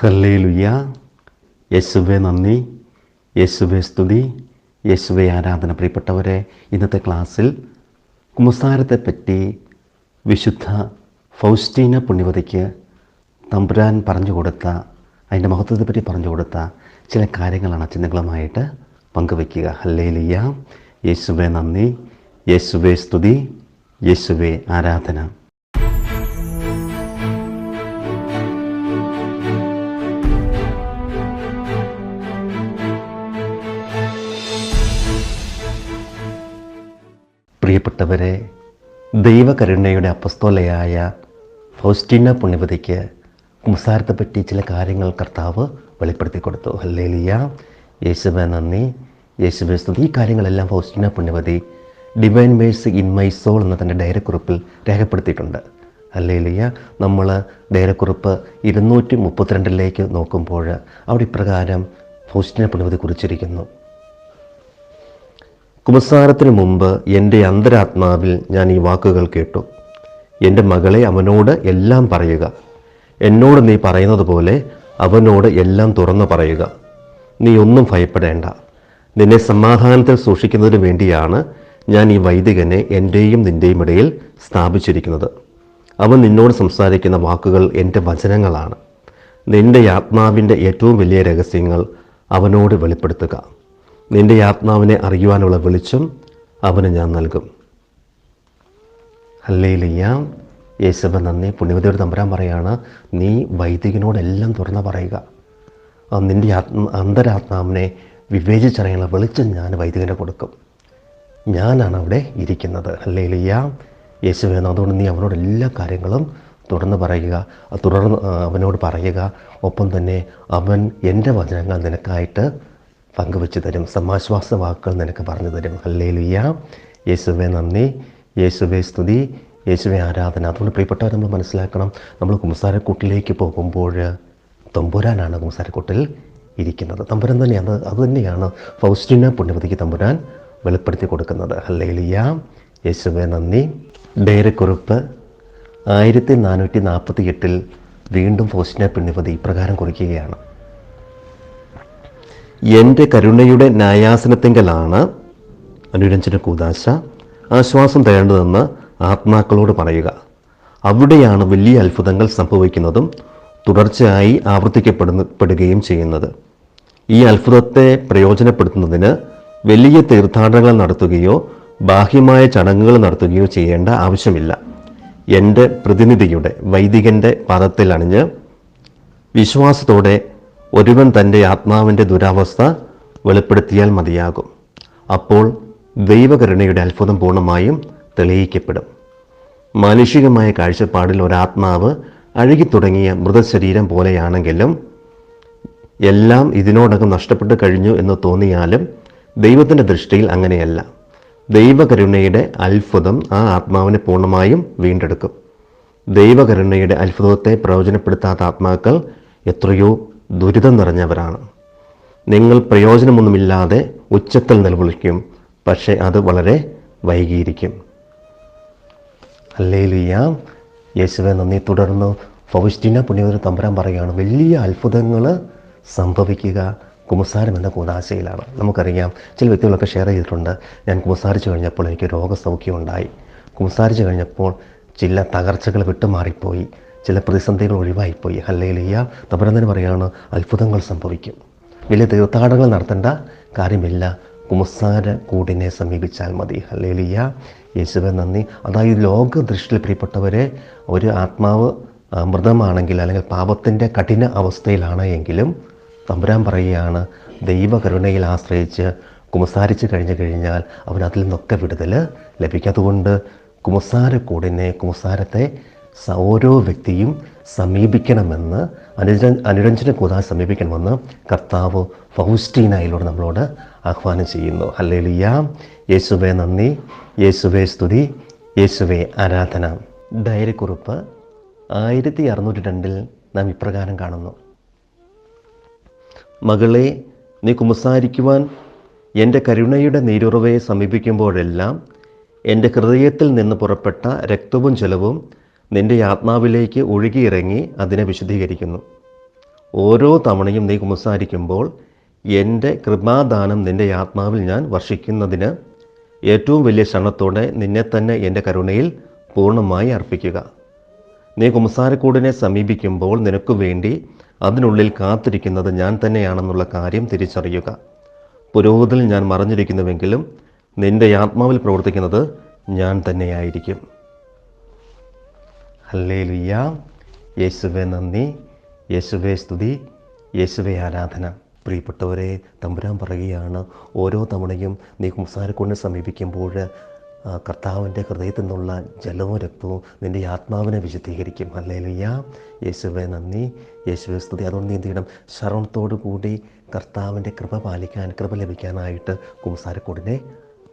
Hallelujah യേശുവെ നന്ദി. യേശുവെ സ്തുതി. യേശുവെ ആരാധന. പ്രിയപ്പെട്ടവരെ ഇന്നത്തെ ക്ലാസ്സിൽ കുമ്പസാരത്തെപ്പറ്റി വിശുദ്ധ ഫൗസ്റ്റീന പുണ്യവതിക്ക് തമ്പുരാൻ പറഞ്ഞു കൊടുത്ത അതിന്റെ മഹത്വത്തെപ്പറ്റി പറഞ്ഞു കൊടുത്ത ചില കാര്യങ്ങളാണ് ചിന്തകളുമായിട്ട് പങ്കുവയ്ക്കുക. ഹല്ലേലുയ്യ യേശുവെ നന്ദി. യേശുവെ സ്തുതി. യേശുവെ ആരാധന. പ്രിയപ്പെട്ടവരെ ദൈവകരുണയുടെ അപ്പസ്തോലയായ ഫൗസ്റ്റീന പുണ്യവതിക്ക് കുംസാരത്തെപ്പറ്റി ചില കാര്യങ്ങൾ കർത്താവ് വെളിപ്പെടുത്തി കൊടുത്തു. ഹല്ലേലിയ. യേശുവെ നന്ദി. യേശുവെ സ്തുതി. ഈ കാര്യങ്ങളെല്ലാം Faustina Punyavathi divine mercy in my soul എന്ന തന്റെ ഡയറക്കുറിപ്പിൽ രേഖപ്പെടുത്തിയിട്ടുണ്ട്. ഹല്ലേലിയ. നമ്മൾ ഡയറക്കുറിപ്പ് ഇരുന്നൂറ്റി മുപ്പത്തിരണ്ടിലേക്ക് നോക്കുമ്പോൾ അവിടെ ഇപ്രകാരം ഫൗസ്റ്റീന പുണ്യവതി കുറിച്ചിരിക്കുന്നു. കുമ്പസാരത്തിന് മുമ്പ് എന്റെ അന്തരാത്മാവിൽ ഞാൻ ഈ വാക്കുകൾ കേട്ടു. എന്റെ മകളെ അവനോട് എല്ലാം പറയുക. എന്നോട് നീ പറയുന്നത് പോലെ അവനോട് എല്ലാം തുറന്നു പറയുക. നീ ഒന്നും ഭയപ്പെടേണ്ട. നിന്നെ സമാധാനത്തിൽ സൂക്ഷിക്കുന്നതിന് വേണ്ടിയാണ് ഞാൻ ഈ വൈദികനെ എന്റെയും നിന്റെയും ഇടയിൽ സ്ഥാപിച്ചിരിക്കുന്നത്. അവൻ നിന്നോട് സംസാരിക്കുന്ന വാക്കുകൾ എന്റെ വചനങ്ങളാണ്. നിന്റെ ആത്മാവിന്റെ ഏറ്റവും വലിയ രഹസ്യങ്ങൾ അവനോട് വെളിപ്പെടുത്തുക. നിന്റെ ആത്മാവിനെ അറിയുവാനുള്ള വെളിച്ചം അവന് ഞാൻ നൽകും. ഹല്ലേലിയ. യേശുവ നന്ദി. പുണ്യവതിയോട് തമ്പുരാൻ പറയാണ് നീ വൈദികനോടെല്ലാം തുറന്ന് പറയുക. നിന്റെ ആത്മ അന്തരാത്മാവിനെ വിവേചിച്ചറിയാനുള്ള വെളിച്ചം ഞാൻ വൈദികനെ കൊടുക്കും. ഞാനാണ് അവിടെ ഇരിക്കുന്നത്. ഹല്ലേലിയ. യേശുവേ അതുകൊണ്ട് നീ അവനോട് എല്ലാ കാര്യങ്ങളും തുറന്ന് പറയുക. തുടർന്ന് അവനോട് പറയുക. ഒപ്പം തന്നെ അവൻ എന്റെ വചനങ്ങൾ നിനക്കായിട്ട് പങ്കുവെച്ച് തരും. സമാശ്വാസ വാക്കുകൾ നിനക്ക് പറഞ്ഞു തരും. ഹല്ലേലുയ്യ യേശുവെ നന്ദി. യേശുവെ സ്തുതി. യേശുവെ ആരാധന. അതുകൊണ്ട് പ്രിയപ്പെട്ടവർ നമ്മൾ മനസ്സിലാക്കണം. നമ്മൾ കുംസാരക്കൂട്ടിലേക്ക് പോകുമ്പോൾ തമ്പുരാനാണ് കുംസാരക്കൂട്ടിൽ ഇരിക്കുന്നത്. തമ്പുരാൻ തന്നെയാണ്. അത് തന്നെയാണ് ഫൗസ്റ്റിന പുണ്യവതിക്ക് തമ്പുരാൻ വെളിപ്പെടുത്തി കൊടുക്കുന്നത്. ഹല്ലേലിയ. യേശുവെ നന്ദി. ഡയറിക്കുറിപ്പ് ആയിരത്തി നാനൂറ്റി നാൽപ്പത്തി എട്ടിൽ വീണ്ടും ഫൗസ്റ്റിന പുണ്യവതി ഇപ്രകാരം കുറിക്കുകയാണ്. എന്റെ കരുണയുടെ ന്യായാസനത്തിങ്കലാണ്. അനുരഞ്ജന കൂതാശ ആശ്വാസം തേണ്ടതെന്ന് ആത്മാക്കളോട് പറയുക. അവിടെയാണ് വലിയ അത്ഭുതങ്ങൾ സംഭവിക്കുന്നതും തുടർച്ചയായി ആവർത്തിക്കപ്പെടുന്നപ്പെടുകയും ചെയ്യുന്നത്. ഈ അത്ഭുതത്തെ പ്രയോജനപ്പെടുത്തുന്നതിന് വലിയ തീർത്ഥാടനങ്ങൾ നടത്തുകയോ ബാഹ്യമായ ചടങ്ങുകൾ നടത്തുകയോ ചെയ്യേണ്ട ആവശ്യമില്ല. എന്റെ പ്രതിനിധിയുടെ വൈദികന്റെ പദത്തിൽ അണിഞ്ഞ് വിശ്വാസത്തോടെ ഒരുവൻ തന്റെ ആത്മാവിന്റെ ദുരാവസ്ഥ വെളിപ്പെടുത്തിയാൽ മതിയാകും. അപ്പോൾ ദൈവകരുണയുടെ അത്ഭുതം പൂർണമായും തെളിയിക്കപ്പെടും. മാനുഷികമായ കാഴ്ചപ്പാടിൽ ഒരാത്മാവ് അഴുകിത്തുടങ്ങിയ മൃതശരീരം പോലെയാണെങ്കിലും എല്ലാം ഇതിനോടകം നഷ്ടപ്പെട്ടു കഴിഞ്ഞു എന്ന് തോന്നിയാലും ദൈവത്തിന്റെ ദൃഷ്ടിയിൽ അങ്ങനെയല്ല. ദൈവകരുണയുടെ അത്ഭുതം ആ ആത്മാവിനെ പൂർണമായും വീണ്ടെടുക്കും. ദൈവകരുണയുടെ അത്ഭുതത്തെ പ്രയോജനപ്പെടുത്താത്ത ആത്മാക്കൾ എത്രയോ ദുരിതം നിറഞ്ഞവരാണ്. നിങ്ങൾ പ്രയോജനമൊന്നുമില്ലാതെ ഉച്ചത്തിൽ നിലവിളിക്കും. പക്ഷേ അത് വളരെ വൈകിയിരിക്കും. അല്ലേ അല്ലേലുയ്യ. യേശുവെ നന്ദി. തുടർന്ന് ഫൗസ്റ്റിന പുണ്യവര തമ്പുരാൻ പറയുകയാണ്. വലിയ അത്ഭുതങ്ങൾ സംഭവിക്കുക കുമസാരം എന്ന കൂതാശയിലാണ്. നമുക്കറിയാം ചില വ്യക്തികളൊക്കെ ഷെയർ ചെയ്തിട്ടുണ്ട്. ഞാൻ കുമസാരിച്ചു കഴിഞ്ഞപ്പോൾ എനിക്ക് രോഗസൗഖ്യം ഉണ്ടായി. കുമസാരിച്ചു കഴിഞ്ഞപ്പോൾ ചില തകർച്ചകൾ വിട്ടുമാറിപ്പോയി. ചില പ്രതിസന്ധികൾ ഒഴിവായിപ്പോയി. ഹല്ലേലിയ. തമ്പുരാൻ പറയാണ് അത്ഭുതങ്ങൾ സംഭവിക്കും. വലിയ തീർത്ഥാടനങ്ങൾ നടത്തേണ്ട കാര്യമില്ല. കുമസാര കൂടിനെ സമീപിച്ചാൽ മതി. ഹല്ലേലിയ. യേശുവെ നന്ദി. അതായത് ലോക ദൃഷ്ടിയിൽ പ്രിയപ്പെട്ടവരെ ഒരു ആത്മാവ് മൃതമാണെങ്കിൽ അല്ലെങ്കിൽ പാപത്തിന്റെ കഠിന അവസ്ഥയിലാണ് എങ്കിലും തമ്പുരാൻ പറയുകയാണ് ദൈവകരുണയിൽ ആശ്രയിച്ച് കുമസാരിച്ച് കഴിഞ്ഞു കഴിഞ്ഞാൽ അവൻ അതിൽ നിന്നൊക്കെ വിടുതൽ ലഭിക്കും അതുകൊണ്ട് കുമസാരക്കൂടിനെ കുമസാരത്തെ ഓരോ വ്യക്തിയും സമീപിക്കണമെന്ന് അനുര അനുരഞ്ജന കൂതാ സമീപിക്കണമെന്ന് കർത്താവ് ഫൗസ്റ്റീനായിലൂടെ നമ്മളോട് ആഹ്വാനം ചെയ്യുന്നു. ഹല്ലേലിയ. യേശുവെ നന്ദി. യേശുവെ സ്തുതി. യേശുവെ ആരാധന. ഡയറിക്കുറിപ്പ് ആയിരത്തി അറുന്നൂറ്റി രണ്ടിൽ നാം ഇപ്രകാരം കാണുന്നു. മകളെ നീ കുമ്പസാരിക്കുവാൻ എന്റെ കരുണയുടെ നീരുറവയെ സമീപിക്കുമ്പോഴെല്ലാം എന്റെ ഹൃദയത്തിൽ നിന്ന് പുറപ്പെട്ട രക്തവും ജലവും നിന്റെ ആത്മാവിലേക്ക് ഒഴുകിയിറങ്ങി അതിനെ വിശദീകരിക്കുന്നു ഓരോ തവണയും നീ കുമ്പസാരിക്കുമ്പോൾ എന്റെ കൃപാദാനം നിന്റെ ആത്മാവിൽ ഞാൻ വർഷിക്കുന്നതിന് ഏറ്റവും വലിയ ക്ഷണത്തോടെ നിന്നെ തന്നെ എന്റെ കരുണയിൽ പൂർണമായി അർപ്പിക്കുക. നീ കുമ്പസാരക്കൂടിനെ സമീപിക്കുമ്പോൾ നിനക്ക് വേണ്ടി അതിനുള്ളിൽ കാത്തിരിക്കുന്നത് ഞാൻ തന്നെയാണെന്നുള്ള കാര്യം തിരിച്ചറിയുക. പുരോഗതിയിൽ ഞാൻ മറഞ്ഞിരിക്കുന്നുവെങ്കിലും നിന്റെ ആത്മാവിൽ പ്രവർത്തിക്കുന്നത് ഞാൻ തന്നെയായിരിക്കും. ഹല്ലേ ലുയ്യ യേശുവെ നന്ദി. യേശുവെ സ്തുതി. യേശുവെ ആരാധന. പ്രിയപ്പെട്ടവരെ തമ്പുരാൻ പറയുകയാണ് ഓരോ തവണയും നീ കുംസാരക്കൊണ്ട് സമീപിക്കുമ്പോൾ കർത്താവിന്റെ ഹൃദയത്തിൽ നിന്നുള്ള ജലവും രക്തവും നിന്റെ ആത്മാവിനെ വിശുദ്ധീകരിക്കും. അല്ലേ ലുയ്യ യേശുവെ നന്ദി. യേശുവെ സ്തുതി. അതുകൊണ്ട് നീ എന്ത് ചെയ്യണം? ശ്രവണത്തോടു കൂടി കർത്താവിന്റെ കൃപ പാലിക്കാൻ കൃപ ലഭിക്കാനായിട്ട് കുംസാരക്കൂടിനെ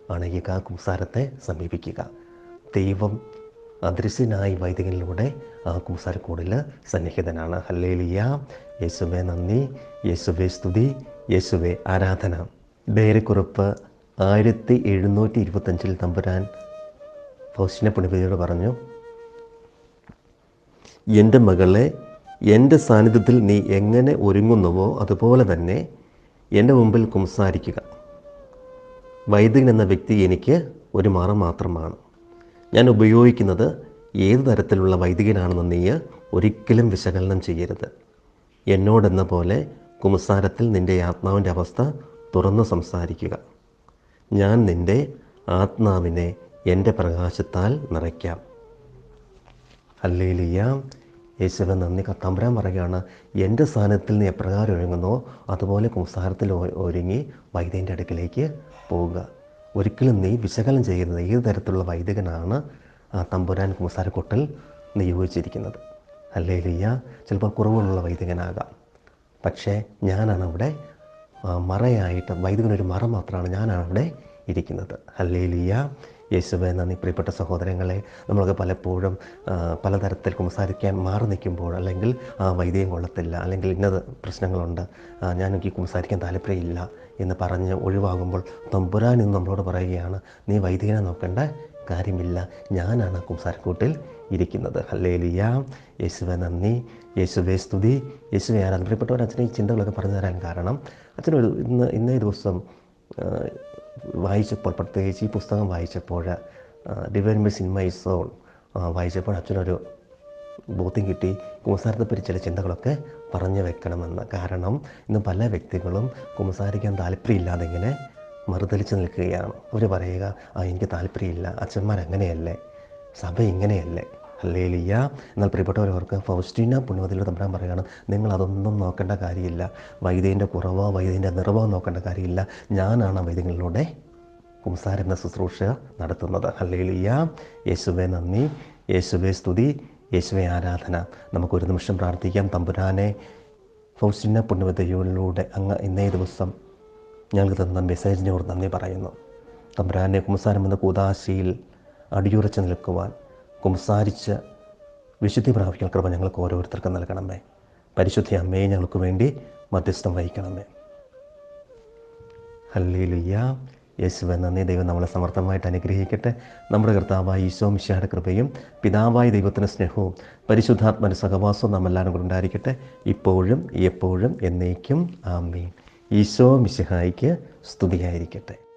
അണയുക കുംസാരത്തെ സമീപിക്കുക. ദൈവം അദൃശ്യനായി വൈദികനിലൂടെ ആ കൂസാരക്കൂടിൽ സന്നിഹിതനാണ്. ഹല്ലേലിയ. യേശുവെ നന്ദി. യേശുവെ സ്തുതി. യേശുവെ ആരാധന. ഡയറിക്കുറിപ്പ് ആയിരത്തി എഴുന്നൂറ്റി ഇരുപത്തഞ്ചിൽ തമ്പുരാൻ ഫൗസ്റ്റിനെ പുണ്യപതിയോട് പറഞ്ഞു എന്റെ മകളെ എന്റെ സാന്നിധ്യത്തിൽ നീ എങ്ങനെ ഒരുങ്ങുന്നുവോ അതുപോലെ തന്നെ എന്റെ മുമ്പിൽ കുംസാരിക്കുക വൈദികൻ എന്ന വ്യക്തി എനിക്ക് ഒരു മാറം മാത്രമാണ്. ഞാൻ ഉപയോഗിക്കുന്നത് ഏത് തരത്തിലുള്ള വൈദികനാണെന്ന് നീ ഒരിക്കലും വിശകലനം ചെയ്യരുത്. എന്നോടെന്ന പോലെ കുമസാരത്തിൽ നിന്റെ ആത്മാവിന്റെ അവസ്ഥ തുറന്നു സംസാരിക്കുക. ഞാൻ നിന്റെ ആത്മാവിനെ എന്റെ പ്രകാശത്താൽ നിറയ്ക്കാം. അല്ലേലിയ യേശുവൻ നന്ദി. കത്താമ്പരാൻ പറയുകയാണ് എന്റെ സ്ഥാനത്തിൽ നീ എപ്രകാരം ഒരുങ്ങുന്നോ അതുപോലെ കുംസാരത്തിൽ ഒരുങ്ങി വൈദ്യന്റെ അടുക്കിലേക്ക് പോവുക. ഒരിക്കലും നീ വിശകലനം ചെയ്യുന്ന ഏത് തരത്തിലുള്ള വൈദികനാണ് തമ്പുരാൻ കുമസാരക്കൊട്ടൽ നിയോഗിച്ചിരിക്കുന്നത് അല്ലേ ലിയ ചിലപ്പോൾ കുറവുള്ള വൈദികനാകാം. പക്ഷേ ഞാനാണ് അവിടെ മറയായിട്ട് വൈദികനൊരു മറ മാത്രമാണ് ഞാനാണ് അവിടെ ഇരിക്കുന്നത്. ഹല്ലേലിയ യേശുവെ നന്ദി. പ്രിയപ്പെട്ട സഹോദരങ്ങളെ നമ്മൾക്ക് പലപ്പോഴും പലതരത്തിൽ കുംസാരിക്കാൻ മാറി നിൽക്കുമ്പോൾ അല്ലെങ്കിൽ വൈദ്യം കൊള്ളത്തില്ല അല്ലെങ്കിൽ ഇന്നത് പ്രശ്നങ്ങളുണ്ട് ഞാനെനിക്ക് കുംസാരിക്കാൻ താല്പര്യമില്ല എന്ന് പറഞ്ഞ് ഒഴിവാകുമ്പോൾ തമ്പുരാൻ ഇന്ന് നമ്മളോട് പറയുകയാണ് നീ വൈദികനെ നോക്കേണ്ട കാര്യമില്ല ഞാനാണ് കുംസാരക്കൂട്ടിൽ ഇരിക്കുന്നത്. ഹല്ലേലിയ. യേശുവെ നന്ദി. യേശുവെ സ്തുതി. യേശുവെ ആരാധന. പ്രിയപ്പെട്ടവർ അച്ഛനെ ഈ ചിന്തകളൊക്കെ പറഞ്ഞു തരാൻ കാരണം അച്ഛനൊരു ഇന്ന് ഇന്നേ ദിവസം വായിച്ചപ്പോൾ പ്രത്യേകിച്ച് ഈ പുസ്തകം വായിച്ചപ്പോൾ divine mercy in my soul വായിച്ചപ്പോൾ അച്ഛനൊരു ബോധ്യം കിട്ടി. കുമ്പസാരത്തെപ്പറ്റി ചില ചിന്തകളൊക്കെ പറഞ്ഞു വെക്കണമെന്ന്. കാരണം ഇന്ന് പല വ്യക്തികളും കുമസാരിക്കാൻ താല്പര്യമില്ലാതെ ഇങ്ങനെ മറുതലിച്ച് നിൽക്കുകയാണ്. അവർ പറയുക ആ എനിക്ക് താല്പര്യമില്ല. അച്ഛന്മാർ അങ്ങനെയല്ലേ സഭ ഇങ്ങനെയല്ലേ? ഹല്ലേലിയ. എന്നാൽ പ്രിയപ്പെട്ടവരവർക്ക് ഫൗസ്റ്റീന പുണ്യവതിൽ തമ്പരാൻ പറയുകയാണ് നിങ്ങൾ അതൊന്നും നോക്കേണ്ട കാര്യമില്ല. വൈദ്യന്റെ കുറവോ വൈദ്യന്റെ നിറവോ നോക്കേണ്ട കാര്യമില്ല. ഞാനാണ് ആ വൈദ്യങ്ങളിലൂടെ കുംസാരെന്ന ശുശ്രൂഷ നടത്തുന്നത്. ഹല്ലേലിയ. യേശുവെ നന്ദി. യേശുവെ സ്തുതി. യേശുവെ ആരാധന. നമുക്കൊരു നിമിഷം പ്രാർത്ഥിക്കാം. തമ്പുരാനെ ഫൗസ്റ്റിന പുണ്യവതയിലൂടെ അങ്ങ് ഇന്നേ ദിവസം ഞങ്ങൾക്ക് തന്ന മെസ്സേജിനോട് നന്ദി പറയുന്നു. തമ്പുരാനെ കുംസാരം എന്ന കൂതാശിയിൽ അടിയുറച്ച് നിൽക്കുവാൻ കുംസാരിച്ച് വിശുദ്ധി പ്രാപിക്കാൻ കൃപ ഞങ്ങൾക്ക് ഓരോരുത്തർക്കും നൽകണമേ. പരിശുദ്ധി അമ്മയെ ഞങ്ങൾക്ക് വേണ്ടി മധ്യസ്ഥം വഹിക്കണമേ. ഹല്ലേലൂയ യേശുവെ നന്ദി. ദൈവം നമ്മളെ സമർത്ഥമായിട്ട് അനുഗ്രഹിക്കട്ടെ. നമ്മുടെ കർത്താവായ ഈശോ മിശയുടെ കൃപയും പിതാവായ ദൈവത്തിന്റെ സ്നേഹവും പരിശുദ്ധാത്മന്റെ സഹവാസവും നാം എല്ലാവരും കൂടെ ഉണ്ടായിരിക്കട്ടെ. ഇപ്പോഴും എപ്പോഴും എന്നേക്കും. ആമീൻ. ഈശോ മിശിഹായിക്ക് സ്തുതിയായിരിക്കട്ടെ.